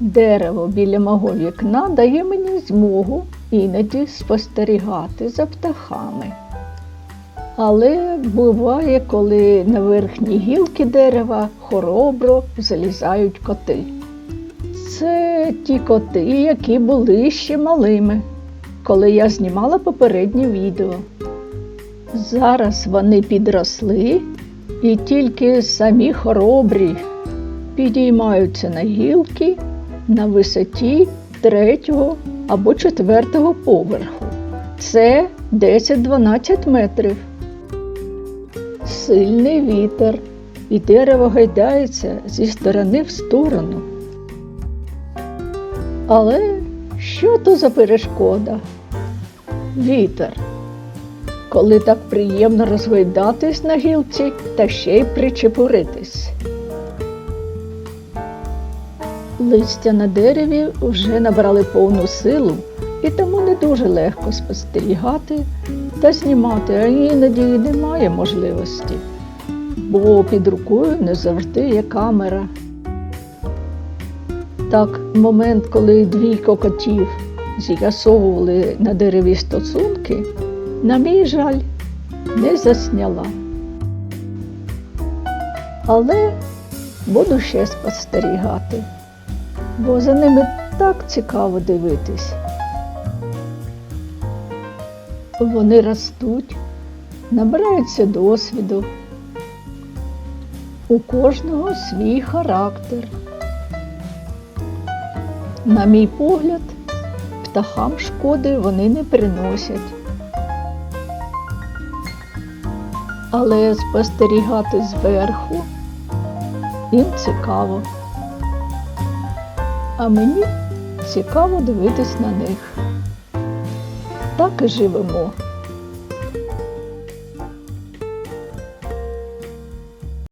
Дерево біля мого вікна дає мені змогу іноді спостерігати за птахами. Але буває, коли на верхні гілки дерева хоробро залізають коти. Це ті коти, які були ще малими, коли я знімала попереднє відео. Зараз вони підросли і тільки самі хоробрі підіймаються на гілки на висоті третього або четвертого поверху. Це 10-12 метрів. Сильний вітер, і дерево гайдається зі сторони в сторону. Але що то за перешкода? Вітер. Коли так приємно розгойдатись на гілці та ще й причепуритись. Листя на дереві вже набрали повну силу, і тому не дуже легко спостерігати та знімати, а іноді і немає можливості, бо під рукою не завжди є камера. Так, момент, коли двійко котів з'ясовували на дереві стосунки, на мій жаль, не засняла. Але буду ще спостерігати бо за ними так цікаво дивитись. Вони ростуть, набираються досвіду. У кожного свій характер. На мій погляд, птахам шкоди вони не приносять. Але спостерігати зверху їм цікаво а мені цікаво дивитись на них. Так і живемо.